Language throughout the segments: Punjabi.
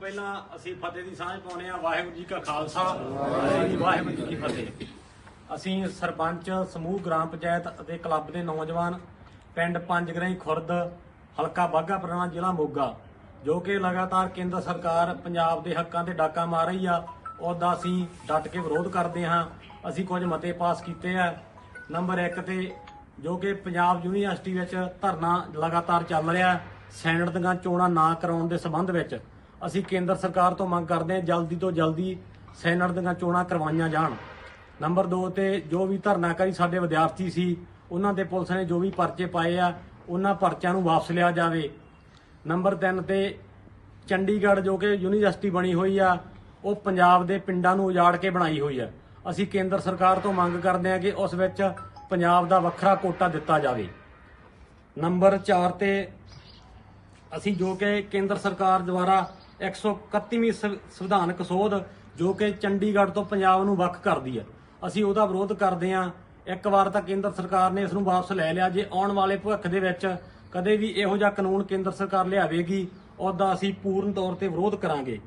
ਪਹਿਲਾਂ ਅਸੀਂ ਫਤਿਹ ਦੀ ਸਾਂਝ ਪਾਉਨੇ ਆ ਵਾਹਿਗੁਰੂ ਜੀ ਕਾ ਖਾਲਸਾ ਵਾਹਿਗੁਰੂ ਜੀ- ਕੀ ਫਤਿਹ। ਅਸੀਂ ਸਰਪੰਚ ਸਮੂਹ ਗ੍ਰਾਮ ਪੰਚਾਇਤ ਅਤੇ ਕਲੱਬ ਦੇ ਨੌਜਵਾਨ ਪਿੰਡ ਪੰਜਗਰਾਈ ਖੁਰਦ ਹਲਕਾ ਬਾਘਾ ਪੁਰਾਣਾ ਜ਼ਿਲ੍ਹਾ ਮੋਗਾ ਜੋ ਕਿ ਲਗਾਤਾਰ ਕੇਂਦਰ ਸਰਕਾਰ ਪੰਜਾਬ ਦੇ ਹੱਕਾਂ ਤੇ ਡਾਕਾ ਮਾਰ ਰਹੀ ਆ ਉਹਦਾ ਅਸੀਂ ਡਟ ਕੇ ਵਿਰੋਧ ਕਰਦੇ ਹਾਂ। ਅਸੀਂ ਕੁਝ ਮਤੇ ਪਾਸ ਕੀਤੇ ਆ। ਨੰਬਰ 1 ਤੇ ਜੋ ਕਿ ਪੰਜਾਬ ਯੂਨੀਵਰਸਿਟੀ ਵਿੱਚ ਧਰਨਾ ਲਗਾਤਾਰ ਚੱਲ ਰਿਹਾ ਹੈ, ਸੈਨੇਟ ਦੀਆਂ ਚੋਣਾਂ ਨਾ ਕਰਾਉਣ ਦੇ ਸੰਬੰਧ ਵਿੱਚ ਅਸੀਂ ਕੇਂਦਰ ਸਰਕਾਰ ਤੋਂ ਮੰਗ ਕਰਦੇ ਹਾਂ ਜਲਦੀ ਤੋਂ ਜਲਦੀ ਸੈਨਟ ਦੀਆਂ ਚੋਣਾਂ ਕਰਵਾਈਆਂ ਜਾਣ। ਨੰਬਰ 2 ਤੇ ਜੋ ਵੀ ਧਰਨਾਕਾਰੀ ਸਾਡੇ ਵਿਦਿਆਰਥੀ ਸੀ, ਉਹਨਾਂ ਦੇ ਪੁਲਿਸ ਨੇ ਜੋ ਵੀ ਪਰਚੇ ਪਾਏ ਆ, ਉਹਨਾਂ ਪਰਚਿਆਂ ਨੂੰ ਵਾਪਸ ਲਿਆ ਜਾਵੇ। ਨੰਬਰ 3 ਤੇ ਚੰਡੀਗੜ੍ਹ ਜੋ ਕਿ ਯੂਨੀਵਰਸਿਟੀ ਬਣੀ ਹੋਈ ਆ, ਉਹ ਪੰਜਾਬ ਦੇ ਪਿੰਡਾਂ ਨੂੰ ਉਜਾੜ ਕੇ ਬਣਾਈ ਹੋਈ ਆ। ਅਸੀਂ ਕੇਂਦਰ ਸਰਕਾਰ ਤੋਂ ਮੰਗ ਕਰਦੇ ਹਾਂ ਕਿ ਉਸ ਵਿੱਚ ਪੰਜਾਬ ਦਾ ਵੱਖਰਾ ਕੋਟਾ ਦਿੱਤਾ ਜਾਵੇ। ਨੰਬਰ 4 ਤੇ ਅਸੀਂ ਜੋ ਕਿ ਕੇਂਦਰ ਸਰਕਾਰ ਦੁਆਰਾ 131ਵੀਂ ਸੰਵ- ਸੰਵਿਧਾਨਕ ਸੋਧ ਜੋ ਕਿ ਚੰਡੀਗੜ੍ਹ ਤੋਂ ਪੰਜਾਬ ਨੂੰ ਵੱਖ ਕਰਦੀ ਹੈ। ਅਸੀਂ ਉਹਦਾ ਵਿਰੋਧ ਕਰਦੇ ਹਾਂ। ਇੱਕ ਵਾਰ ਤਾਂ ਕੇਂਦਰ ਸਰਕਾਰ ਨੇ ਇਸ ਨੂੰ ਵਾਪਸ ਲੈ ਲਿਆ। ਜੇ ਆਉਣ ਵਾਲੇ ਭਵਿੱਖ ਦੇ ਵਿੱਚ ਕਦੇ ਵੀ ਇਹੋ ਜਿਹਾ ਕਾਨੂੰਨ ਕੇਂਦਰ ਸਰਕਾਰ ਲਿਆਵੇਗੀ ਉਹਦਾ ਅਸੀਂ ਪੂਰਨ ਤੌਰ ਤੇ ਵਿਰੋਧ ਕਰਾਂਗੇ।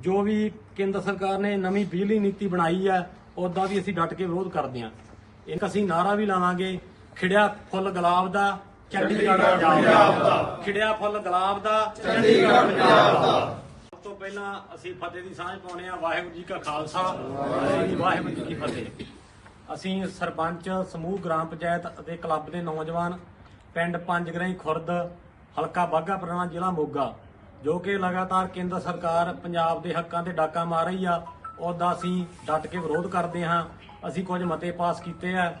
ਜੋ ਵੀ ਕੇਂਦਰ ਸਰਕਾਰ ਨੇ ਨਵੀਂ ਬਿਜਲੀ ਨੀਤੀ ਬਣਾਈ ਹੈ ਉਹਦਾ ਵੀ ਅਸੀਂ ਡਟ ਕੇ ਵਿਰੋਧ ਕਰਦੇ ਹਾਂ। ਇੱਕ ਅਸੀਂ ਨਾਰਾ ਵੀ ਲਾਵਾਂਗੇ ਖਿੜਿਆ ਫੁੱਲ ਗੁਲਾਬ ਦਾ। ਚੰਡੀਗੜ੍ਹ ਪੰਜਾਬ ਦਾ। ਖਿੜਿਆ ਫੁੱਲ ਗੁਲਾਬ ਦਾ ਚੰਡੀਗੜ੍ਹ ਪੰਜਾਬ ਦਾ। ਪਹਿਲਾਂ ਅਸੀਂ ਫਤਿਹ ਦੀ ਸਾਂਝ ਪਾਉਨੇ ਆ ਵਾਹਿਗੁਰੂ ਜੀ ਕਾ ਖਾਲਸਾ ਵਾਹਿਗੁਰੂ ਜੀ- ਕੀ ਫਤਿਹ। ਅਸੀਂ ਸਰਪੰਚ ਸਮੂਹ ਗ੍ਰਾਮ ਪੰਚਾਇਤ ਅਤੇ ਕਲੱਬ ਦੇ ਨੌਜਵਾਨ ਪਿੰਡ ਪੰਜਗਰਾਈ ਖੁਰਦ ਹਲਕਾ ਬਾਘਾ ਪੁਰਾਣਾ ਜ਼ਿਲ੍ਹਾ ਮੋਗਾ ਜੋ ਕਿ ਲਗਾਤਾਰ ਕੇਂਦਰ ਸਰਕਾਰ ਪੰਜਾਬ ਦੇ ਹੱਕਾਂ ਤੇ ਡਾਕਾ ਮਾਰ ਰਹੀ ਆ ਉਹਦਾ ਅਸੀਂ ਡਟ ਕੇ ਵਿਰੋਧ ਕਰਦੇ ਹਾਂ। ਅਸੀਂ ਕੁਝ ਮਤੇ ਪਾਸ ਕੀਤੇ ਆ।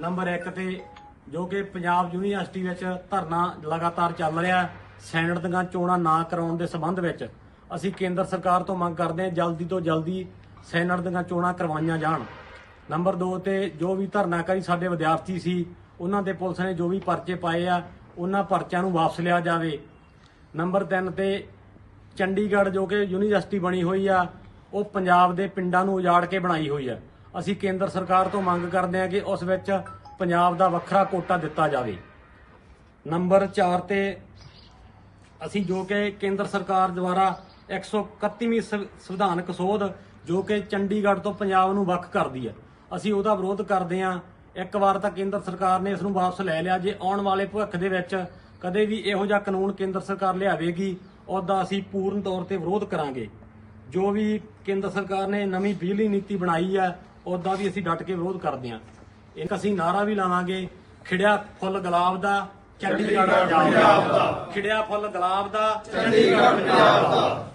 ਨੰਬਰ 1 ਤੇ ਜੋ ਕਿ ਪੰਜਾਬ ਯੂਨੀਵਰਸਿਟੀ ਵਿੱਚ ਧਰਨਾ ਲਗਾਤਾਰ ਚੱਲ ਰਿਹਾ ਹੈ, ਸੈਨੇਟ ਦੀਆਂ ਚੋਣਾਂ ਨਾ ਕਰਾਉਣ ਦੇ ਸੰਬੰਧ ਵਿੱਚ। ਅਸੀਂ ਕੇਂਦਰ ਸਰਕਾਰ ਤੋਂ ਮੰਗ ਕਰਦੇ ਹਾਂ ਜਲਦੀ ਤੋਂ ਜਲਦੀ ਸੈਨਟ ਦੀਆਂ ਚੋਣਾਂ ਕਰਵਾਈਆਂ ਜਾਣ। ਨੰਬਰ 2 ਤੇ ਜੋ ਵੀ ਧਰਨਾਕਾਰੀ ਸਾਡੇ ਵਿਦਿਆਰਥੀ ਸੀ, ਉਹਨਾਂ ਦੇ ਪੁਲਿਸ ਨੇ ਜੋ ਵੀ ਪਰਚੇ ਪਾਏ ਆ, ਉਹਨਾਂ ਪਰਚਿਆਂ ਨੂੰ ਵਾਪਸ ਲਿਆ ਜਾਵੇ। ਨੰਬਰ 3 ਤੇ ਚੰਡੀਗੜ੍ਹ ਜੋ ਕਿ ਯੂਨੀਵਰਸਿਟੀ ਬਣੀ ਹੋਈ ਆ, ਉਹ ਪੰਜਾਬ ਦੇ ਪਿੰਡਾਂ ਨੂੰ ਉਜਾੜ ਕੇ ਬਣਾਈ ਹੋਈ ਆ। ਅਸੀਂ ਕੇਂਦਰ ਸਰਕਾਰ ਤੋਂ ਮੰਗ ਕਰਦੇ ਹਾਂ ਕਿ ਉਸ ਵਿੱਚ ਪੰਜਾਬ ਦਾ ਵੱਖਰਾ ਕੋਟਾ ਦਿੱਤਾ ਜਾਵੇ। ਨੰਬਰ 4 ਤੇ ਅਸੀਂ ਜੋ ਕਿ ਕੇਂਦਰ ਸਰਕਾਰ ਦੁਆਰਾ 131ਵੀਂ ਸੰਵ- ਸੰਵਿਧਾਨਕ ਸੋਧ ਜੋ ਕਿ ਚੰਡੀਗੜ੍ਹ ਤੋਂ ਪੰਜਾਬ ਨੂੰ ਵੱਖ ਕਰਦੀ ਹੈ। ਅਸੀਂ ਉਹਦਾ ਵਿਰੋਧ ਕਰਦੇ ਹਾਂ। ਇੱਕ ਵਾਰ ਤਾਂ ਕੇਂਦਰ ਸਰਕਾਰ ਨੇ ਇਸ ਨੂੰ ਵਾਪਸ ਲੈ ਲਿਆ। ਜੇ ਆਉਣ ਵਾਲੇ ਭਵਿੱਖ ਦੇ ਵਿੱਚ ਕਦੇ ਵੀ ਇਹੋ ਜਿਹਾ ਕਾਨੂੰਨ ਕੇਂਦਰ ਸਰਕਾਰ ਲਿਆਵੇਗੀ, ਉਹਦਾ ਅਸੀਂ ਪੂਰਨ ਤੌਰ ਤੇ ਵਿਰੋਧ ਕਰਾਂਗੇ। ਜੋ ਵੀ ਕੇਂਦਰ ਸਰਕਾਰ ਨੇ ਨਵੀਂ ਬਿਜਲੀ ਨੀਤੀ ਬਣਾਈ ਹੈ, ਉਹਦਾ ਵੀ ਅਸੀਂ ਡਟ ਕੇ ਵਿਰੋਧ ਕਰਦੇ ਹਾਂ। ਇੱਕ ਅਸੀਂ ਨਾਰਾ ਵੀ ਲਾਵਾਂਗੇ, ਖਿੜਿਆ ਫੁੱਲ ਗੁਲਾਬ ਦਾ, ਚੰਡੀਗੜ੍ਹ ਪੰਜਾਬ ਦਾ। ਖਿੜਿਆ ਫੁੱਲ ਗੁਲਾਬ ਦਾ, ਚੰਡੀਗੜ੍ਹ ਪੰਜਾਬ ਦਾ।